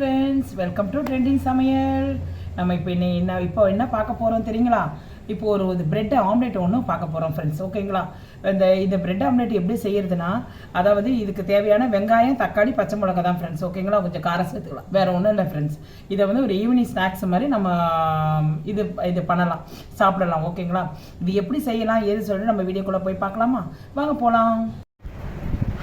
Friends welcome to trending சமையல் நம்ம இப்போ என்ன என்ன இப்போ என்ன பார்க்க போகிறோம் தெரியுங்களா? இப்போ ஒரு இது பிரெட் ஆம்லேட் ஒன்று பார்க்க போகிறோம் ஃப்ரெண்ட்ஸ் ஓகேங்களா இந்த இந்த பிரெட் ஆம்லேட் எப்படி செய்யறதுனா அதாவது இதுக்கு தேவையான வெங்காயம் தக்காளி பச்சை மிளகா தான் ஃப்ரெண்ட்ஸ் ஓகேங்களா கொஞ்சம் காரம் சேர்த்துக்கலாம். வேறு ஒன்றும் இல்லை ஃப்ரெண்ட்ஸ் இதை வந்து ஒரு ஈவினிங் ஸ்நாக்ஸ் மாதிரி நம்ம இது இது பண்ணலாம். சாப்பிடலாம். ஓகேங்களா இது எப்படி செய்யலாம்? ஏது சொல்லி நம்ம வீடியோக்குள்ளே போய் பார்க்கலாமா? வாங்க போகலாம்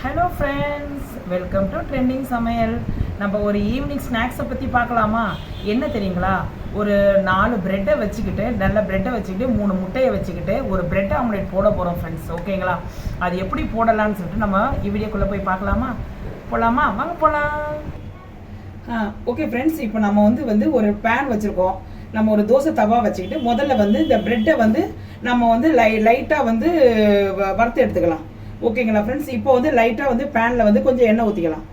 hello friends welcome to trending சமையல் நம்ம ஒரு ஈவினிங் ஸ்நாக்ஸை பற்றி பார்க்கலாமா? என்ன தெரியுங்களா? ஒரு நாலு ப்ரெட்டை வச்சுக்கிட்டு நல்ல ப்ரெட்டை வச்சுக்கிட்டு மூணு முட்டையை வச்சுக்கிட்டு ஒரு ப்ரெட் ஆம்லேட் போட போகிறோம் ஃப்ரெண்ட்ஸ் ஓகேங்களா அது எப்படி போடலான்னு சொல்லிட்டு நம்ம வீடியோக்குள்ளே போய் பார்க்கலாமா? போகலாமா வாங்க போகலாம் ஓகே ஃப்ரெண்ட்ஸ் இப்போ நம்ம வந்து வந்து ஒரு பேன் வச்சுருக்கோம். நம்ம ஒரு தோசை தவா வச்சுக்கிட்டு முதல்ல வந்து இந்த ப்ரெட்டை வந்து நம்ம வந்து லை லைட்டாக வந்து வ- வறுத்து எடுத்துக்கலாம். ஓகேங்களா ஃப்ரெண்ட்ஸ் இப்போ வந்து லைட்டாக வந்து பேனில் வந்து கொஞ்சம் எண்ணெய் ஊற்றிக்கலாம்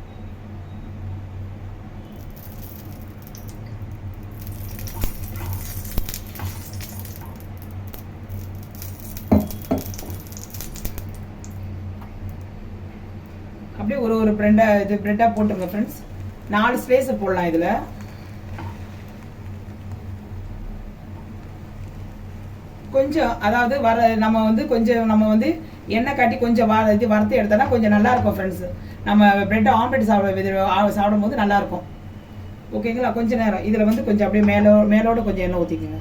அப்படியே ஒரு ஒரு இது ப்ரெட்டாக போட்டுருங்க ஃப்ரெண்ட்ஸ் நாலு ஸ்பேஸை போடலாம் இதில். கொஞ்சம் அதாவது வர நம்ம வந்து கொஞ்சம் நம்ம வந்து எண்ணெய் காட்டி கொஞ்சம் வர இது வறுத்து எடுத்தோன்னா கொஞ்சம் நல்லா இருக்கும் ஃப்ரெண்ட்ஸ் நம்ம ப்ரெட் ஆம்லெட் சாப்பிட சாப்பிடும்போது நல்லா இருக்கும். ஓகேங்களா கொஞ்ச நேரம். இதில் வந்து கொஞ்சம் அப்படியே மேலோ மேலோட கொஞ்சம் எண்ணெய் ஊற்றிக்கோங்க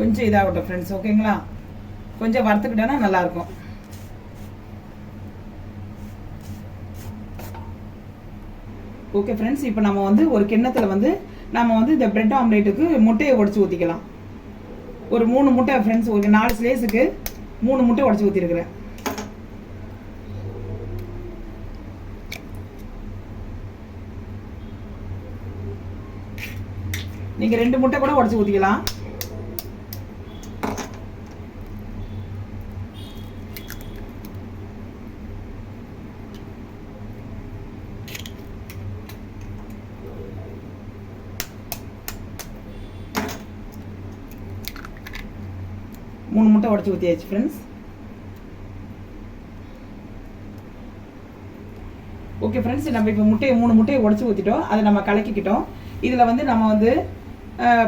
கொஞ்சம் இதாகட்டும் ஃப்ரெண்ட்ஸ் ஓகேங்களா கொஞ்சம் வறுத்துக்கிட்டோன்னா நல்லாயிருக்கும். ஓகே ஃப்ரெண்ட்ஸ் இப்போ நம்ம வந்து ஒரு கிண்ணத்தில் வந்து நம்ம வந்து இந்த பிரெட் ஆம்லேட்டுக்கு முட்டையை உடச்சி ஊற்றிக்கலாம் ஒரு மூணு முட்டை ஃப்ரெண்ட்ஸ் ஒரு நாலு ஸ்லேஸுக்கு மூணு முட்டை உடச்சி ஊற்றிருக்கிறேன் நீங்கள் ரெண்டு முட்டை கூட உடச்சி ஊற்றிக்கலாம் மட்டும் முட்டை உடச்சி ஊற்றியாச்சு ஃப்ரெண்ட்ஸ் ஓகே ஃப்ரெண்ட்ஸ் நம்ம இப்போ முட்டையை மூணு முட்டையை உடச்சி ஊற்றிட்டோம் அதை நம்ம கலக்கிக்கிட்டோம். இதில் வந்து நம்ம வந்து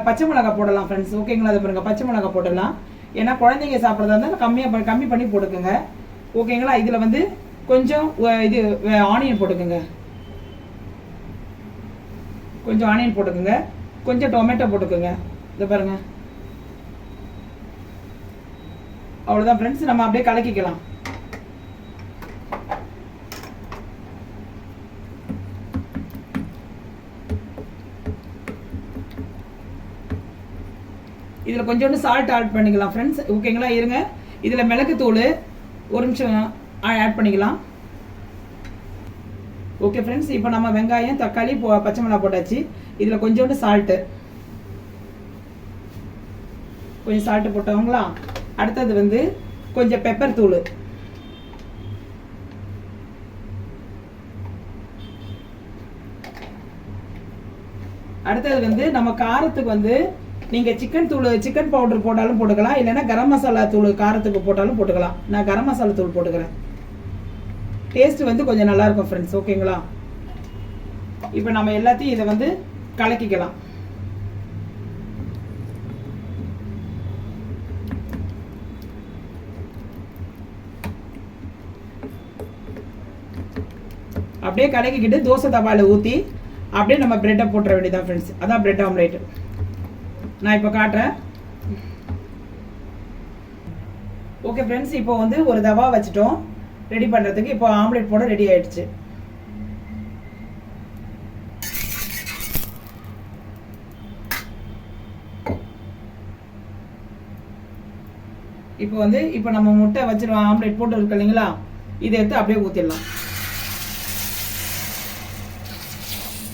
பச்சை மிளகாய் போடலாம் ஃப்ரெண்ட்ஸ் ஓகேங்களா அதை பாருங்கள் பச்சை மிளகாய் போடலாம் ஏன்னா குழந்தைங்க சாப்பிட்றதா இருந்தால் கம்மியாக கம்மி பண்ணி போட்டுக்கோங்க. ஓகேங்களா இதில் வந்து கொஞ்சம் இது ஆனியன் போட்டுக்கோங்க. கொஞ்சம் ஆனியன் போட்டுக்கோங்க. கொஞ்சம் டொமேட்டோ போட்டுக்கோங்க. இதை பாருங்கள் அவ்வளோதான் ஃப்ரெண்ட்ஸ் நம்ம அப்படியே கலக்கிக்கலாம். இதில் கொஞ்சோண்டு சால்ட் ஆட் பண்ணிக்கலாம் ஃப்ரெண்ட்ஸ் ஓகேங்களா இருங்க. இதில் மிளகுத்தூள் ஒரு நிமிஷம் ஆட் பண்ணிக்கலாம். ஓகே ஃப்ரெண்ட்ஸ் இப்போ நம்ம வெங்காயம் தக்காளி போ பச்சை மிளகா போட்டாச்சு. இதில் கொஞ்சோண்டு சால்ட்டு கொஞ்சம் சால்ட்டு போட்டவங்களா? அடுத்தது வந்து கொஞ்சம் பெப்பர் தூள். அடுத்தது வந்து நம்ம காரத்துக்கு வந்து நீங்கள் சிக்கன் தூள் சிக்கன் பவுடர் போட்டாலும் போட்டுக்கலாம். இல்லைன்னா கரம் மசாலா தூள் காரத்துக்கு போட்டாலும் போட்டுக்கலாம். நான் கரம் மசாலா தூள் போட்டுக்கிறேன். டேஸ்ட் வந்து கொஞ்சம் நல்லாயிருக்கும் ஃப்ரெண்ட்ஸ் ஓகேங்களா இப்போ நம்ம எல்லாத்தையும் இதை வந்து கலக்கிக்கலாம். அப்படியே கலக்கிக்கிட்டு தோசை தவாவில் ஊற்றி அப்படியே நம்ம ப்ரெட்டை போட்டுற வேண்டியதான் ஃப்ரெண்ட்ஸ் அதான் ப்ரெட் ஆம்லேட் நான் இப்போ காட்டுறேன். ஓகே ஃப்ரெண்ட்ஸ் இப்போ வந்து ஒரு தவா வச்சுட்டோம். ரெடி பண்ணுறதுக்கு இப்போ ஆம்லேட் போட ரெடி ஆயிடுச்சு. இப்போ வந்து இப்போ நம்ம முட்டை வச்சிருவோம் ஆம்லேட் போட்டு இருக்கு இல்லைங்களா? இதை எடுத்து அப்படியே ஊற்றிடலாம்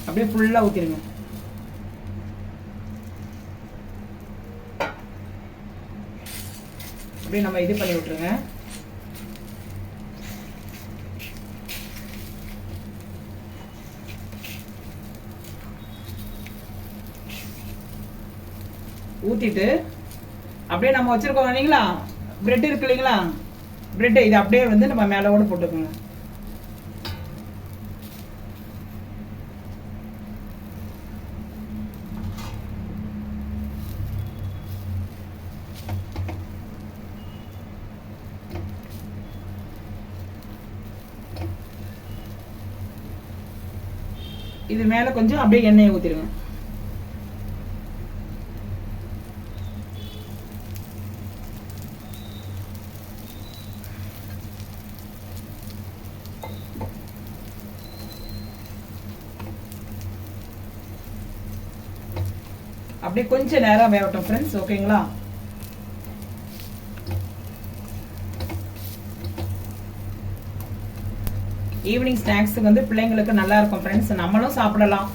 அப்படியே ஃபுல்லாக ஊற்றிடுங்க அப்படியே நம்ம இது பண்ணி விட்ருங்க ஊற்றிட்டு அப்படியே நம்ம வச்சுருக்கோம் இல்லைங்களா? ப்ரெட் இருக்கு இல்லைங்களா? ப்ரெட்டு இது அப்படியே வந்து நம்ம மேலே கூட போட்டுக்கோங்க. இது மேலே கொஞ்சம் அப்படியே எண்ணெயை ஊற்றிடுங்க அப்படியே கொஞ்சம் நேரம் வேகட்டும் ஃப்ரெண்ட்ஸ் ஓகேங்களா ஈவினிங் ஸ்நாக்ஸுக்கு வந்து பிள்ளைங்களுக்கு நல்லா இருக்கும் ஃப்ரெண்ட்ஸ் நம்மளும் சாப்பிடலாம்.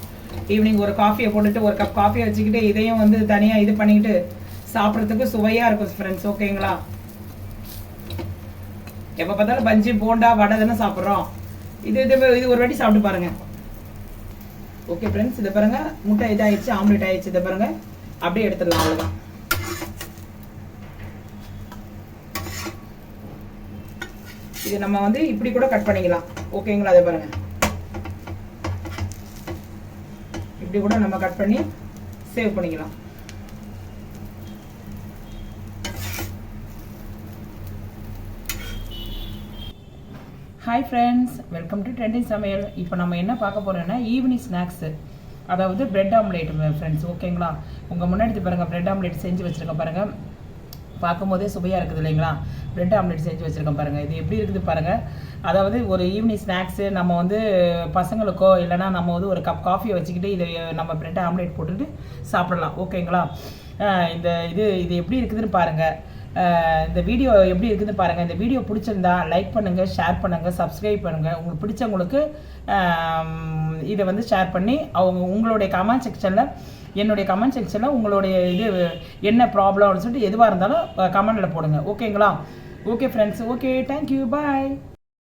ஈவினிங் ஒரு காஃபியை போட்டுட்டு ஒரு கப் காஃபியை வச்சுக்கிட்டு இதையும் வந்து தனியாக இது பண்ணிக்கிட்டு சாப்பிட்றதுக்கு சுவையாக இருக்கும் ஃப்ரெண்ட்ஸ் ஓகேங்களா எப்போ பார்த்தாலும் பஞ்சு போண்டா வடை தானே சாப்பிட்றோம். இது இது இது ஒரு வாட்டி சாப்பிட்டு பாருங்க. ஓகே ஃப்ரெண்ட்ஸ் இதை பாருங்க. முட்டை இதாகிடுச்சு ஆம்லேட் ஆயிடுச்சு இதை பாருங்க. அப்படியே எடுத்துடலாம் அவ்வளோதான் இது நம்ம வந்து இப்படி கூட கட் பண்ணிக்கலாம். ஓகேங்களா அதை பாருங்க. இப்படி கூட நம்ம கட் பண்ணி சேவ் பண்ணிக்கலாம். Hi friends welcome to trending சமையல் இப்போ நம்ம என்ன பார்க்க போகிறோம்னா ஈவினிங் ஸ்நாக்ஸு அதாவது பிரெட் ஆம்லேட் ஃப்ரெண்ட்ஸ் ஓகேங்களா உங்கள் முன்னாடி பாருங்கள் பிரெட் ஆம்லேட் செஞ்சு வச்சுருக்க பாருங்கள் பார்க்கும்போதே சுவையாக இருக்குது இல்லைங்களா? பிரெட் ஆம்லேட் செஞ்சு வச்சுருக்கோம் பாருங்கள் இது எப்படி இருக்குது பாருங்கள் அதாவது ஒரு ஈவினிங் ஸ்நாக்ஸு நம்ம வந்து பசங்களுக்கோ இல்லைனா நம்ம வந்து ஒரு கப் காஃபியை வச்சுக்கிட்டு இதை நம்ம பிரெட் ஆம்லேட் போட்டுட்டு சாப்பிடலாம். ஓகேங்களா? இந்த இது இது எப்படி இருக்குதுன்னு பாருங்கள் இந்த வீடியோ எப்படி இருக்குதுன்னு பாருங்கள் இந்த வீடியோ பிடிச்சிருந்தா லைக் பண்ணுங்கள் ஷேர் பண்ணுங்கள் சப்ஸ்கிரைப் பண்ணுங்கள் உங்களுக்கு பிடிச்சவங்களுக்கு இதை வந்து ஷேர் பண்ணி அவங்க உங்களுடைய கமெண்ட் செக்ஷனில் என்னுடைய கமெண்ட் செக்ஷனில் உங்களுடைய இது என்ன ப்ராப்ளம்னு சொல்லிட்டு எதுவாக இருந்தாலும் கமெண்டில் போடுங்க. ஓகேங்களா? Okay friends okay thank you bye